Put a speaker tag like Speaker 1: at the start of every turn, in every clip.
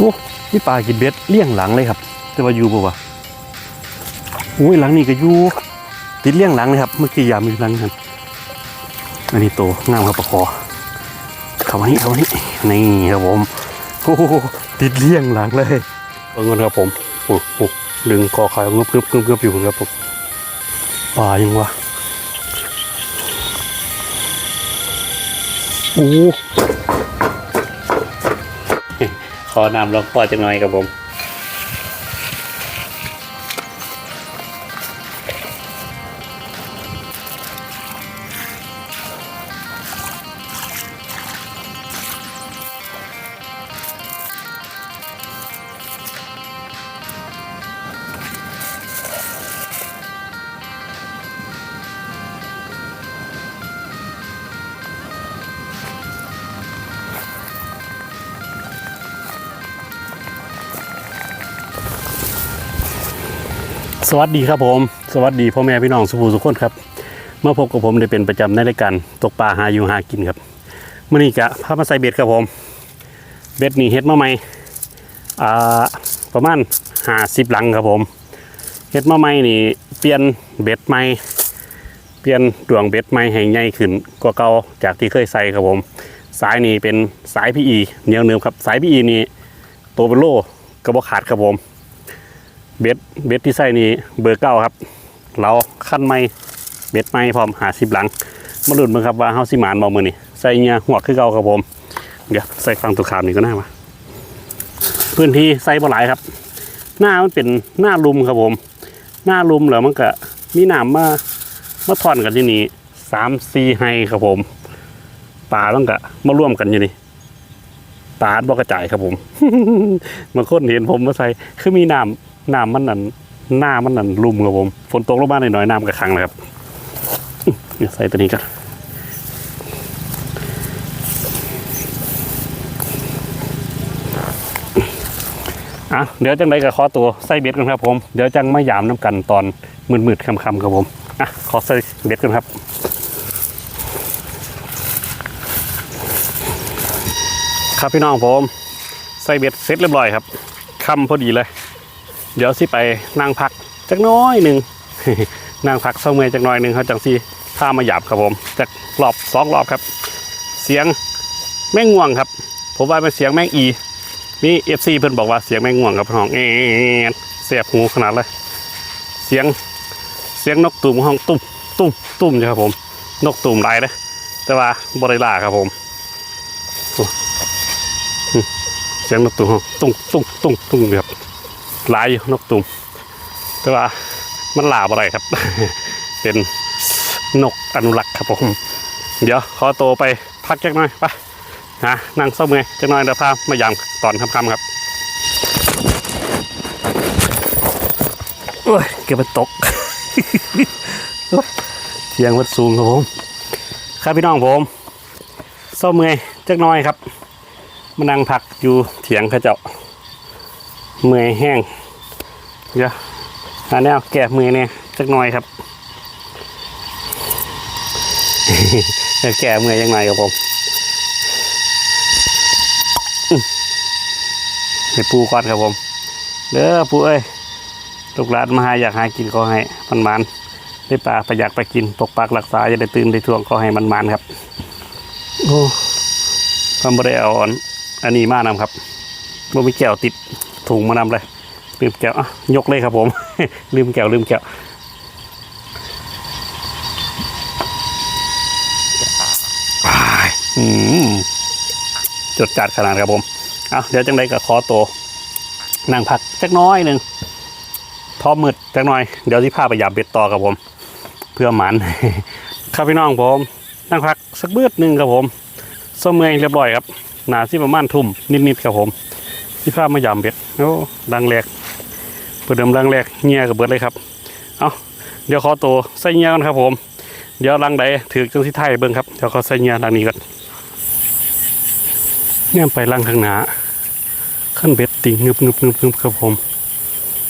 Speaker 1: โอ้นี่ปลากินเบ็ดเลี่ยงหลังเลยครับ แต่ว่าอยู่ปะวะอุ้ยหลังนี่ก็อยู่ติดเลี่ยงหลังเลยครับ เมื่อกี้ยามอยู่หลังนั้นอันนี้โตงามครับปลาคอเข้ามานี่เข้ามานี่นี่ครับผมโอ้โหติดเลี่ยงหลังเลยเบิ่งก่อนครับผมโอ้โหดึงคอขายงึบงึบงึบงึบอยู่ครับผมปลายังวะโอ้ ขอนำลงพอจังหน่อยกับผม สวัสดีครับผม สวัสดีพ่อแม่พี่น้องสุภูสุขคนครับเมาพบกับผมได้เป็นประจำในรายการตกปลาหาอยู่หากินครับมื่อนี้กะพามาใส่เบ็ดครับผม เบ็ดนี่เฮ็ดมาใหม่อ่าประมาณห้าสิบหลังครับผมเฮ็ดมาใหม่นี่เปลี่ยนเบ็ดใหม่เปลี่ยนดวงเบ็ดใหม่ให้ใหญ่ขึ้นกว่าเก่าจากที่เคยใส่ครับผม สายนี่เป็นสายพีอีเหนียวเนิมครับสายพีอีนี่ตัวเป็นโลกระบอกขาดครับผม เบ็ดเบ็ดที่ใส่นี่เบอร์เก้าครับ เราขั้นไม่เบ็ดไม่พร้อมหาสิบหลัง มาลุ้นเบิ่งครับว่าเฮาสิหมานบ่มื้อนี้ใส่เงียหัวคือเก่าครับผม เดี๋ยวใส่ฟังตัวขามนี่ก็น่ามาพื้นที่ใส่บ่หลายครับ หน้ามันเป็นหน้าลุมครับผม หน้าลุมแล้วมันก็มีหน้ำมามาทอนกันที่นี่สามสี่ไฮครับผมปลาต้องกะมาร่วมกันอยู่นี่ปลาบ่กระจายครับผมบางคนเห็นผมมาใส่คือมีหน้ำ น้ำมันนั่นหน้ามันนั่นลุมครับผม ฝนตกลงมาหน่อยๆน้ำกระคังนะครับเดี๋ยใส่ตัวนี้กันอะเดี๋ยวจังไดก็ขอตัวใส่เบ็ดกันครับผม เดี๋ยวจังไม่ยามน้ำกันตอนมืดๆค่ำๆครับผมอะขอใส่เบ็ดกันครับครับพี่น้องผม ใส่เบ็ดเสร็จเรียบร้อยครับค่ำพอดีเลย เดี๋ยวสิไปนั่งพักจักน้อยหนึ่งนั่งพักเศร้าเมื่อยจักน้อยหนึ่งเขาจังสิพามาหยาบครับผมจากรอบสองรอบครับ เสียงแม่งง่วงครับ ผมว่าเป็นเสียงแม่งอีนี่เอฟซีเพิ่อนบอกว่าเสียงแม่งง่วงครับห้องเอ๊ะเสียบหูขนาดเลย เสียงเสียงนกตุ่มห้องตุ้มตุ้มตุ้มใช่ครับผม นกตุ่มหลายเลยแต่ว่าบริลาครับผมเสียงนกตุ่มห้องตุ้งตุ้งตุ้งตุ้งแบบ หลายอยู่นกตุ่มแต่ว่ามันหลาบอะไรครับ เป็นนกอนุรักษ์ครับผม เดี๋ยวขอตัวไปพักจักหน่อยไปนะนั่งเศร้าเมื่อยจักหน่อยเดี๋ยวพามายามตอนค่ำๆครับโอ้ยเก็บมันตกเสียงวัดสูงครับผมครับพี่น้องผมเศร้าเมื่อยจักหน่อยครับมานั่งพักอยู่เถียงข้าเจ้า เมื่อยแห้งเดี๋ยวหาแนวแก้เมื่อยเนี่ยจักหน่อยครับเดี๋ยวแก้เมื่อยยังไงครับผมอื้อให้ปูก่อนครับผม เด้อปูเอ้ยลูกหลานมาหาอยากหากินก็ให้มันมันๆได้ปลาประหยัดไปกินปกปักรักษาอย่าได้ตื่นได้ทวงก็ให้มันมันๆครับโอ้ทำบ่ได้เอาอันอันนี้มานำครับบ่มีแก้วติด ถุงมานำเลยลืมแก้วอะยกเลยครับผม ลืมแก้วลืมแก้วอืมจดจัดขนาดครับผมเอาเดี๋ยวจังไดก็ขอตัวนั่งพักจักน้อยหนึ่งพอมืดจักหน่อย เดี๋ยวที่พาไปหยาบเบ็ดต่อครับผม เพื่อหมันครับพี่น้องผม นั่งพักสักเบืดหนึ่งครับผมสมเอยเรียบร้อยครับหนาที่ประมาณทุ่มนิดๆครับผม ที่พามายามเบ็ดโอ้ดังแรกเปิดเดิมดังแรกเงียกับเบิดเลยครับ เอาเดี๋ยวขอตัวใส่เงียกันครับ ผม เดี๋ยวลังใดถือจังที่ไทยเบิ้งครับ เดี๋ยวขอใส่เงียดังนี้ก่อนเนี่ยไปลังข้างหน้าขั้นเบ็ดติงงึบงึบงึบงึบครับผม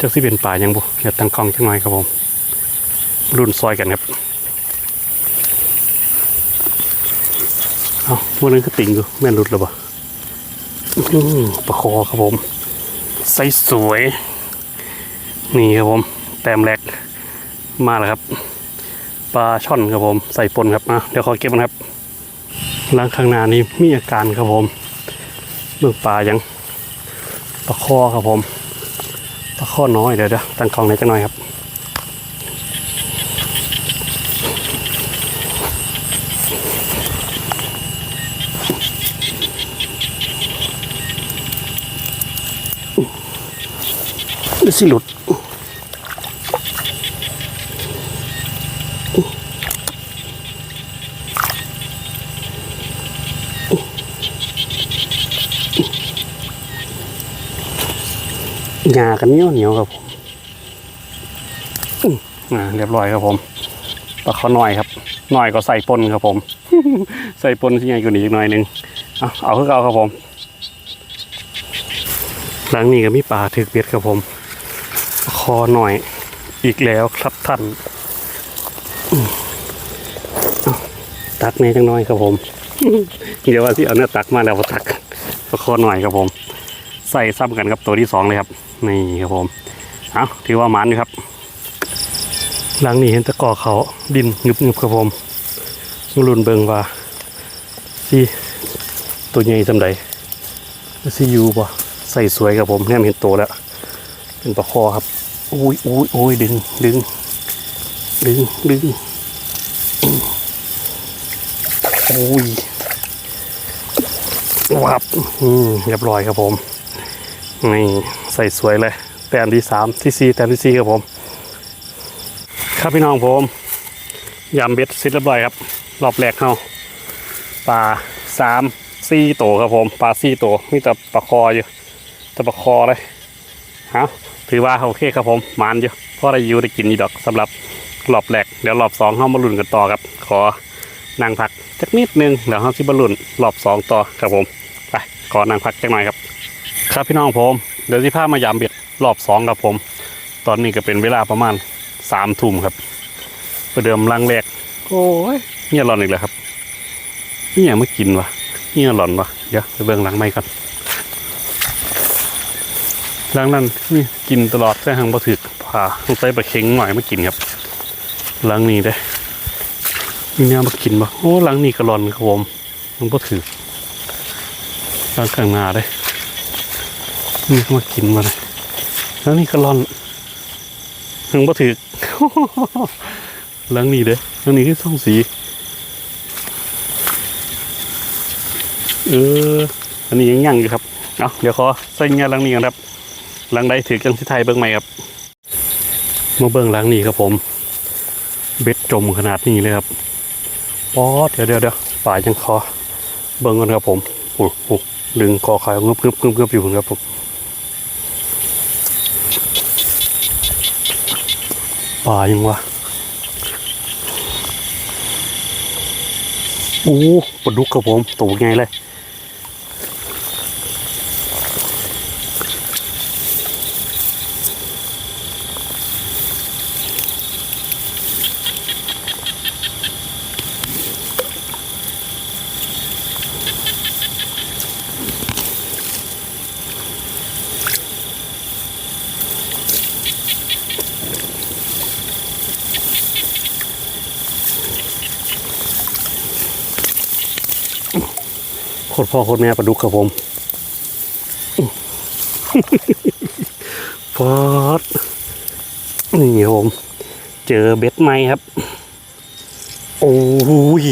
Speaker 1: จักที่เป็นป่ายังบุเดี๋ยวตั้งกล้องจังหน่อยครับผม รุ่นซอยกันครับ เอาพวกนั้นก็ติ่งอยู่แม่นรุดหรือเปล่า ประคอครับผมใสสวย นี่ครับผม แต้มแรกมาแล้วครับ ปลาช่อนครับผม ใส่ปนครับอะเดี๋ยวขอเก็บมันครับล้างข้างหน้านี้มีอาการครับผมเมือปลายังปลาคอครับผมปลาคอน้อยเดี๋ยวเดี๋ยวตั้งกล้องไหนอยจังหน่อยครับ เดี๋ยวสิหลุดหยากันเหนียวเหนียวครับผมอ่าเรียบร้อยครับผมปลาเขาหน่อยครับหน่อยก็ใส่ปนครับผม ใส่ปนที่ใหญ่กว่านี้อีกหน่อยหนึงเอาเอาคือเอาครับผมหลังนี้ก็มีปลาถึกเบ็ดครับผม อหน่อยอีกแล้วครับท่านตักในจังน้อยครับผม เดี๋ยวว่าที่เอาเนื้อตักมาแล้วมาตักปลาคอหน่อยครับผม ใส่ซ้ำกันกับตัวที่สองเลยครับ นี่ครับผมเอาถือว่ามันอยู่ครับ หลังนี้เห็นตะกอเขาดินงึบงึบๆครับผมรุนเบิงว่าที่ตัวใหญ่สำใดซียูบ่ใส่สวยครับผมเนี่เห็นโตแล้ว เป็นปลาคอครับ โอ้ยโอ้ยโอ้ยดึงดึง ดึงดึงโอ้ยวับอืมเรียบร้อยครับผม นี่ใส่สวยเลย แต้มที่สามที่สี่แต้มที่สี่ครับผม ครับพี่น้องผมยำเบ็ดเสร็จเรียบร้อยครับ รอบแรกเขาปลาสามสี่โตวครับผม ปลาสี่โตวมีแต่ปลาคออยู่แต่ปลาคอเลยฮะ ถือว่าโอเคครับผมมานอยู่เพราะได้อยูได้กินนี่ดอกสำหรับรอบแรกเดี๋ยวรอบสองเข้ามาลุ้นกันต่อครับ ขอนั่งพักจักนิดนึงเดี๋ยวเข้าที่บรรลุนรอบสองต่อครับผมไปขอนั่งพักจักหน่อยครับ ครับพี่น้องผมเดี๋ยวที่พามายามเบ็ดรอบสองครับผม ตอนนี้ก็เป็นเวลาประมาณสามทุ่มครับประเดิมลังแรกโอ้ยเนี่ยหลอนอีกแล้วครับเนี่ยไม่กินวะเนี่ยหลอนวะเดี๋ยวไปเบิ่งหลังไม่ก่อน หลังนั้นนี่กินตลอดแต่หังบ่ถึกผ่าต้องใส่ปลาเค็งหน่อยมากินครับหลังนี้เด้มีแนวมากินปะโอ้หลังนี้ก็หลอนครับผมมันบ่ถึกหลังข้างหน้าเด้นี่มากินมาเลยแล้วนี่ก็ร่อนถึงบ่ถือหลังนี้เด้หลังนี้คือส่องสีเอออันนี้ยังยั่งอยู่ครับ เอาเดี๋ยวขอใส่เงี้ยลังนี้กันครับ หลังใดถือกันที่ไทยเบิ้งใหม่ครับมาเบิ้งหลังนี้ครับผม เบ็ดจมขนาดนี้เลยครับป๊อดเดี๋ยวเดี๋ยวเดี๋ยวป่ายังคอเบิ้งกันครับผมโอ้โหดึงคอขายงึบงึบงึบงึบอยู่ครับผมป่ายังวะโอ้ปลาดุกครับผมตัวไงเลย ตรพ่อโคตรแม่ปลาดุกครับผมฟอดนี่ครับผม เจอเบ็ดไหมครับ โอ้ย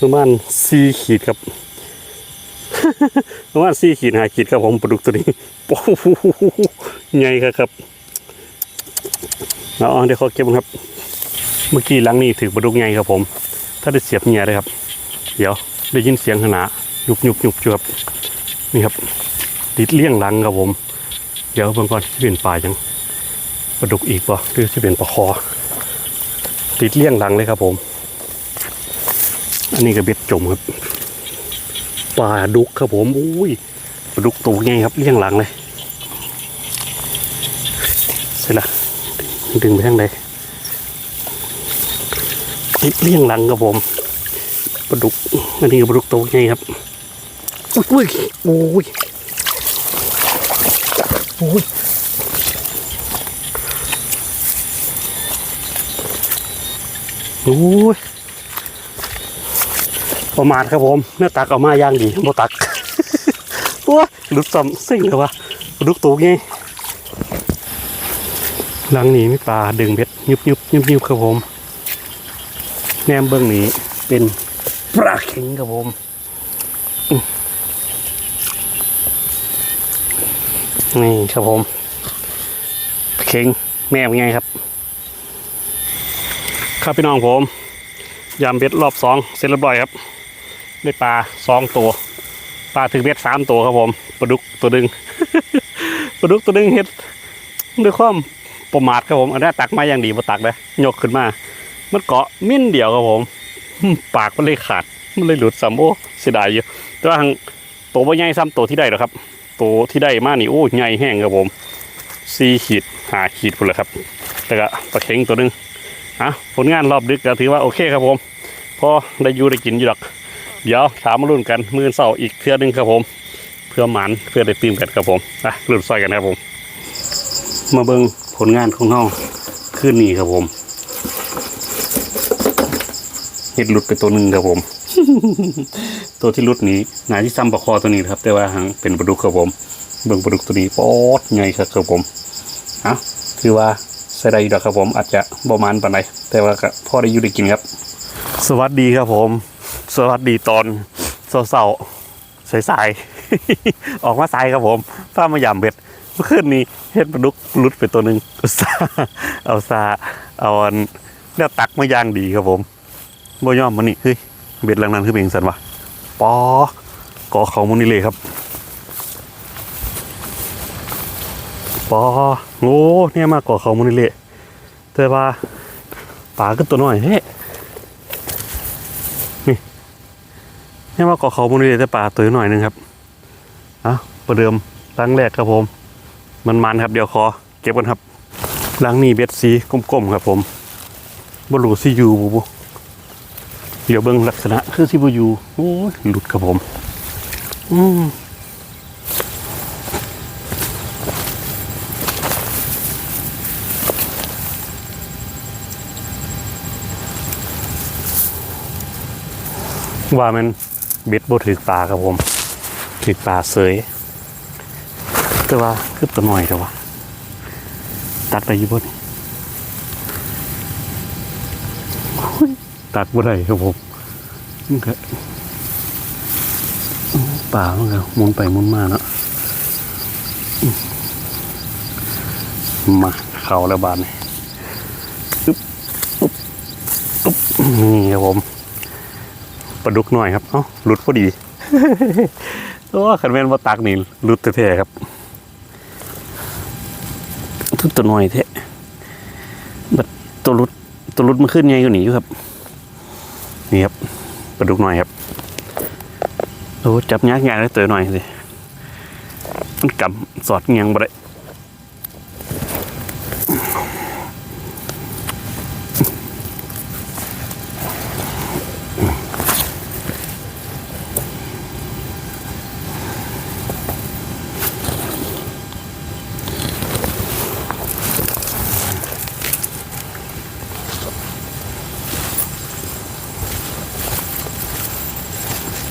Speaker 1: ประมาณสี่ขีดครับประมาณสี่ขีดหาขีดครับผมปลาดุกตัวนี้โอ้โหใหญ่ครับครับเอาเดี๋ยวขอเก็บครับ เมื่อกี้หลังนี้ถือปลาดุกใหญ่ครับผม ถ้าได้เสียบเงียเลยครับ เดี๋ยวได้ยินเสียงขนายุ บยุบยุบอยู่ครับนี่ครับ ติดเลี่ยงหลังครับผม เดี๋ยวเบิ่งก่อนจะเป็นปลายังปลาดุกอีกป่ะหรือจะเป็นปลาคอ ติดเลี่ยงหลังเลยครับผม อันนี้ก็เบ็ดจมครับปลาดุกครับผมอุ้ยปลาดุกตัวใหญ่ครับเลี่ยงหลังเลยเสร็จละดึงไปทางใดติดเลี่ยงหลังครับผมปลาดุกอันนี้ก็ปลาดุกตัวใหญ่ครับ อุ้ยอุ้ยโอ้ยโอ้ยโอ้ยประมาทครับผมเนื้อตักเอามาย่างดีบ่ตักโอ้ยลุดซ้ำซิ่งเลยวะลุกตัวไงหลังนี้มีปลาดึงเบ็ดยุบยุบยุบยุบครับผม แนมเบื้องนี้เป็นปลาเข็งครับผมอื้อ นี่ครับผมเข็งแม่เป็นไงครับ ครับพี่น้องผมยำเบ็ดรอบสองเสร็จเรียบร้อยครับได้ปลาสองตัวปลาถึงเบ็ดสามตัวครับผมปลาดุกตัวดึงปลาดุกตัวดึงเฮ็ดด้วยความประมาทครับผมอันนี้ตักมาอย่างดีมาตักเลยยกขึ้นมา มันเกาะมิ้นเดียวครับผม ปากมันเลยขาด มันเลยหลุดซ้ำโอ้เสียดายอยู่แต่ว่าตัวว่ใหญ่ซ้ำตัวที่ได้หรอครับ ตัวที่ได้มานี่โอ้ใหญ่แห้งครับผมสี่ขีดหาขีดพุ่นเลยครับแต่ก็ปลาเข็งตัวหนึงอะผลงานรอบดึกก็ถือว่าโอเคครับผมพอได้อยู่ได้กินอยู่หรอก เดี๋ยวถามมารุ่นกันมือเสาอีกเทื่อหนึงครับผม เพื่อหมันเพื่อได้ตื่นกันครับผมอะรุ่นซอยกันครับผม มาเบิ่งผลงานของเฮาคืนนี้ครับผมเห็ดหลุดไปตัวหนึ่งครับผม ตัวที่หลุดนี้หนาที่ซ้ำปลาคอตัวนี้ครับแต่ว่าหางเป็นปลาดุกครับผมเบิ่งปลาดุกตัวนี้ปอดใหญ่ครับครับผมเอ้าถือว่าใส่ได้อยู่ดครับผมอาจจะประมาณปานใดแต่ว่าก็พอได้อยู่ได้กินครับ สวัสดีครับผม สวัสดีตอนเสาๆสายๆออกมาสายครับผมฟ้ามายามเบ็ดเมื่อคืนนี้เห็ดปลาดุกหลุดไปตัวหนึ่งอุตสาเอาซาเอาอันเนี่ยตักมาย่างดีครับผมบ่ยอมมันนี่เฮ้ยเบ็ดหลังนั้นคือเป็นสันวะ ปอกอเขามุนี่เลครับปอโง่เนี่ยมากกว่าเขามุนี่เลยแต่ว่าปลาก็ตัวน้อยเฮ้นี่เนี่ยมากกว่าเขามุนี่เลแต่ปลาตัวหน้อยหนึงครับเอาประเดิมตั้งแรกครับผม มันมันครับเดี๋ยวขอเก็บกันครับหลังนี้เบ็ดสีกลมๆครับผมบรูซียูบุ เดี๋ยวเบิ่งลักษณะคือสิบอยู่โอ้ยหลุดครับผม อืมว่ามันเบ็ดบ่ถือปลาครับผมถือปลาเสย แต่ว่าคือตัวหน่อยแต่ว่า ตัดไปอยู่บน ตัดบ่ได้ครับผมมันก็ป่ามันก็มุนไปมุนมาเนาะมาเข้าแล้วบานนี่อึ๊บอุ๊บอุ๊บนี่ครับผมปลาดุกหน่อยครับเอ้าหลุดพอดีโอ้ขันแม่นว่าตักนี่หลุดแท้ๆครับทุกตัวหน่อยแท้บัดตัวหลุดตัวหลุดมันขึ้นไงก็หนีอยู่ครับ นี่ครับปลาดุกหน่อยครับโอ้จับยากยากเลยตัวหน่อยสิมันกำสอดเงียงบ่ได้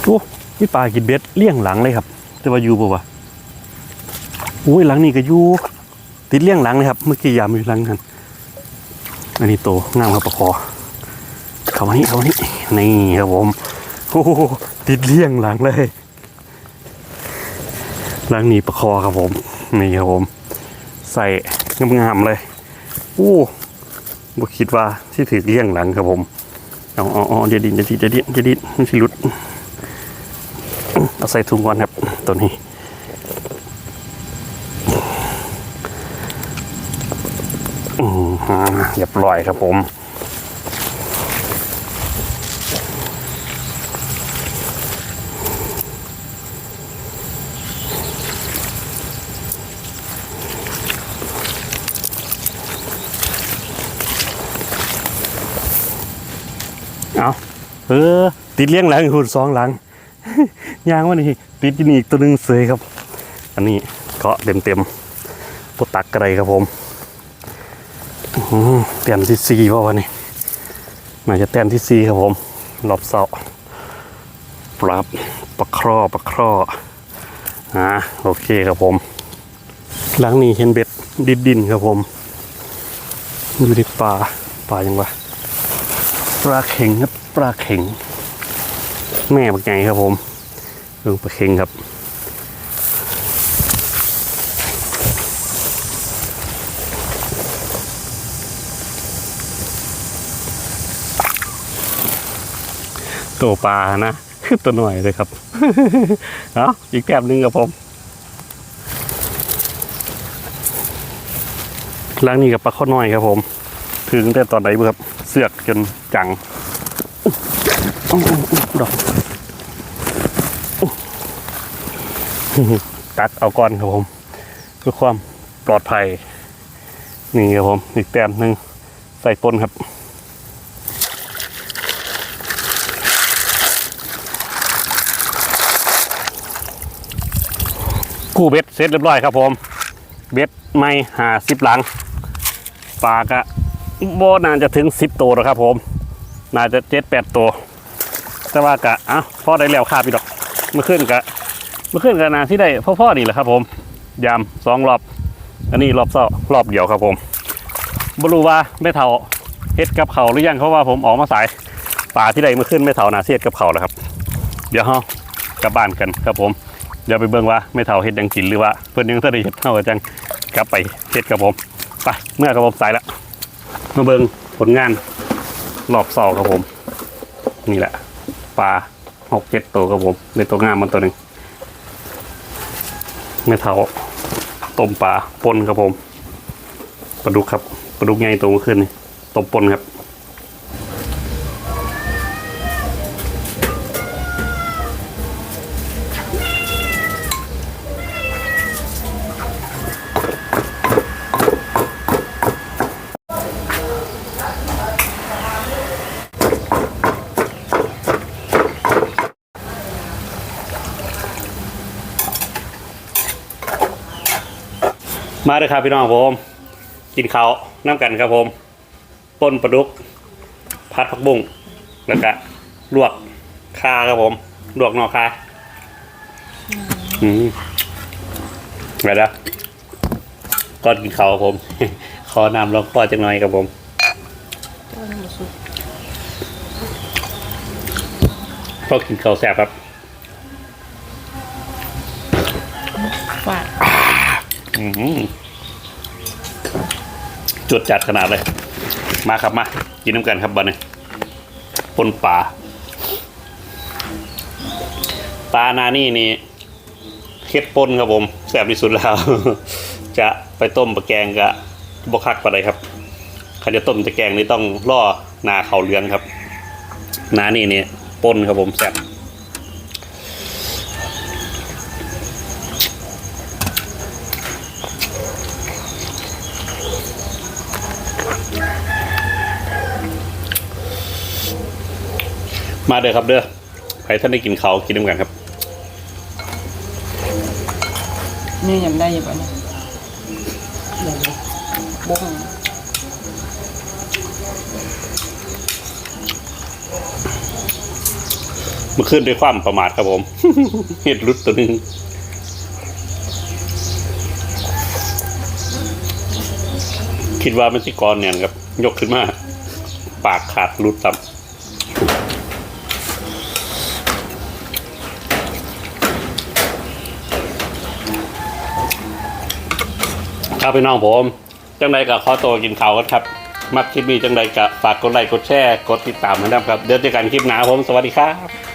Speaker 1: โอ้ มีปลากินเบ็ดเลี่ยงหลังเลยครับ แต่ว่าอยู่ปะวะอุ้ยหลังนี่ก็อยู่ติดเลี่ยงหลังเลยครับ เมื่อกี้ยามอยู่หลังกันอันนี้โตงามครับปลาคอเขามานี่เขามานี่นี่ครับผมโอ้โหติดเลี่ยงหลังเลยหลังนี้ปลาคอครับผมนี่ครับผม ใส่งามๆเลยโอ้บ่คิดว่าที่ถือเลี่ยงหลังครับผมเอาเอาเอาเดี๋ยวดินเดี๋ยวดินเดี๋ยวดินเดี๋ยวดินมันสิลุด เอาใส่ถุงก่อนครับตัวนี้เรียบร้อยครับผมเอาเออ ติดเลี้ยงหลังหุ่นสองหลัง ยางว่านี่ติดกินอีกตัวหนึ่งเสยครับ อันนี้เกาะเต็มเต็มปตักกระไรครับผมอื้อหือแต้มที่สี่ป่าวะนี่น่าจะแต้มที่สี่ครับผมรอบเสาปรับปลาครอปลาครออ่าโอเคครับผมหลังนี้เห็นเบ็ดดินดินครับผมอยู่ในป่าป่ายังวะปลาเข็งครับปลาเข็ง แม่ปักไงครับผมเรื่องปลาเข็งครับตัวปลานะคือตัวหน่อยเลยครับเอาอีกแต้มหนึ่งครับผมล้างนี่กับปลาข้อน้อยครับผม ถึงแต่ตอนไหนบ่ครับ เสือกจนจัง อุ๊ยอุ๊ยอุ๊ยดอกตัดเอาก่อนครับผมเพื่อความปลอดภัย นี่ครับผม อีกแต้มหนึ่งใส่ปนครับกู้เบ็ดเสร็จเรียบร้อยครับผม เบ็ดไม่หาสิบหลังปลากะโบน่าจะถึงสิบตัวแล้วครับผม น่าจะเจ็ดแปดตัว แต่ว่ากะอะพ่อได้แล้วคาพี่ดอกเมื่อขึ้นกะเมื่อขึ้นกะนาที่ได้พ่อพ่อนี่แหละครับ ผมยามสองรอบ อันนี้รอบเศร้ารอบเดียวครับผมบรู้ว่าไม่เท่าเฮ็ดกับเขาหรือยังเพราะว่าผมออกมาสายป่าที่ได้เมื่อขึ้นไม่เท่านาเสียดกับเขาแล้วครับ เดี๋ยวเฮากลับบ้านกันครับผมเดี๋ยวไปเบิ่งว่าไม่เท่าเฮ็ดยังกินหรือว่าเพิ่นยังทันได้เฮ็ดเฮาก็จังกลับไปเฮ็ดครับผมไปเมื่อครับผมสายละมาเบิ่งผลงานรอบสองครับผม นี่แหละ ปลาหกเจ็ดตัวครับผมในตัวงามมันตัวหนึ่งไม่เท่าต้มปลาปนครับผมปลาดุกครับปลาดุกใหญ่ตัวขึ้นต้มปนครับ มาเลยครับพี่น้องผม กินข้าวน้ำกันครับผมป่นปลาดุกพัดผักบุ้งแล้วก็ลวกคาครับผมลวกนอคาอืมไปแล้วก่อนกินข้าวครับผม ขอนำลองพ่อจังหน่อยครับผม
Speaker 2: ก
Speaker 1: พ่อกินข้าวแซ่บครับ จวดจัดขนาดเลย มาครับมา กินน้ำกันครับบันนี้ปนปลาปลานานี่นี่เค็ดปนครับผมแซ่บที่สุดแล้ว จะไปต้มปลาแกงกะบกคักปลาใดครับใครจะต้มจะแกงนี่ต้องล่อนาเขาเรือนครับ นานี่นี่ปนครับผมแซ่บ มาเด้อครับเด้อใครท่านได้กินเขาวกินน้ำกันครับ
Speaker 2: นี่ยังได้อยู่ปะเนี่ยบก
Speaker 1: เมื่อคืนด้วยความประมาทครับผม เห็ดรุดตัวหนึงคิดว่ามันสิกรเนี่ยครับ ยกขึ้นมา ปากขาดรุดตับ ครับพี่น้องผม จังใดกับขอตัวกินข้าวกันครับ มักคลิปนี้จังใดกับฝากกดไลค์กดแชร์กดติดตามนะครับ เดี๋ยวเจอกันคลิปหน้าผม สวัสดีครับ